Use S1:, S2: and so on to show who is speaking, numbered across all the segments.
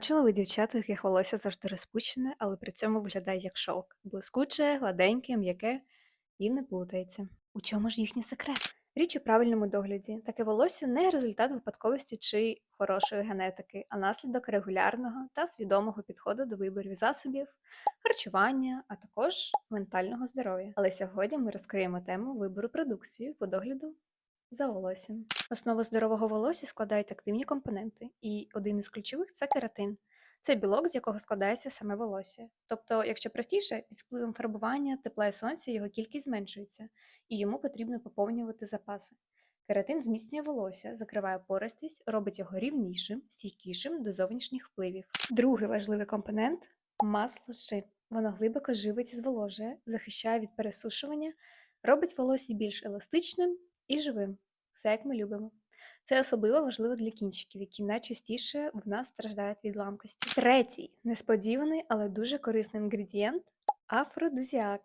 S1: Бачили ви дівчат, у яких волосся завжди розпущене, але при цьому виглядає як шовк. Блискуче, гладеньке, м'яке і не плутається. У чому ж їхній секрет? Річ у правильному догляді. Таке волосся не результат випадковості чи хорошої генетики, а наслідок регулярного та свідомого підходу до виборів засобів, харчування, а також ментального здоров'я. Але сьогодні ми розкриємо тему вибору продукції по догляду за волоссям. Основу здорового волосся складають активні компоненти, і один із ключових це кератин. Це білок, з якого складається саме волосся. Тобто, якщо простіше, під впливом фарбування, тепла і сонця його кількість зменшується, і йому потрібно поповнювати запаси. Кератин зміцнює волосся, закриває пористість, робить його рівнішим, стійкішим до зовнішніх впливів. Другий важливий компонент масло щит. Воно глибоко живить і зволожує, захищає від пересушування, робить волосся більш еластичним і живим. Все як ми любимо. Це особливо важливо для кінчиків, які найчастіше в нас страждають від ламкості. Третій несподіваний, але дуже корисний інгредієнт афродизіак.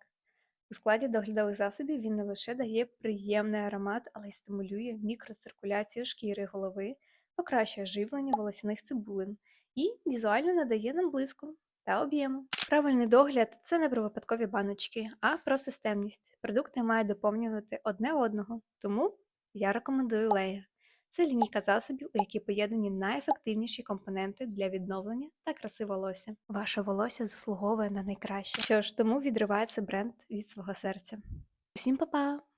S1: У складі доглядових засобів він не лише дає приємний аромат, але й стимулює мікроциркуляцію шкіри голови, покращує живлення волосяних цибулин і візуально надає нам блиску та об'єму. Правильний догляд це не про випадкові баночки, а про системність. Продукти мають доповнювати одне одного, тому я рекомендую Лея. Це лінійка засобів, у якій поєднані найефективніші компоненти для відновлення та краси волосся. Ваше волосся заслуговує на найкраще. Що ж, тому відриває цей бренд від свого серця. Усім па-па!